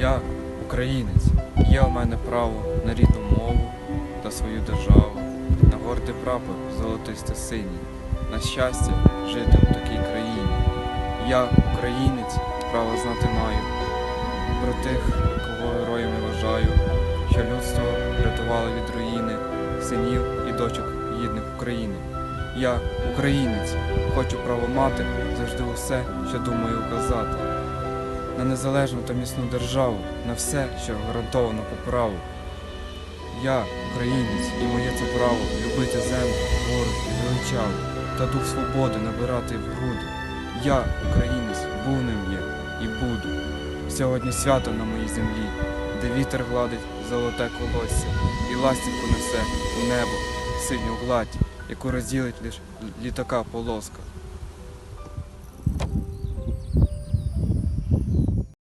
Я українець, є у мене право на рідну мову та свою державу, на гордий прапор золотисто синій, на щастя жити у такій країні. Я українець, право знати маю про тих, кого героями вважаю, що людство врятувало від руїни синів і дочок гідних України. Я українець, хочу право мати завжди усе, що думаю указати на незалежну та міцну державу, на все, що гарантовано по праву. Я українець, і моє це право любити землю, гору і величаву, та дух свободи набирати в груди. Я українець, був ним є і буду. Сьогодні свято на моїй землі, де вітер гладить золоте колосся, і ластівку несе у небо синю гладь, яку розділить лиш літака полоска.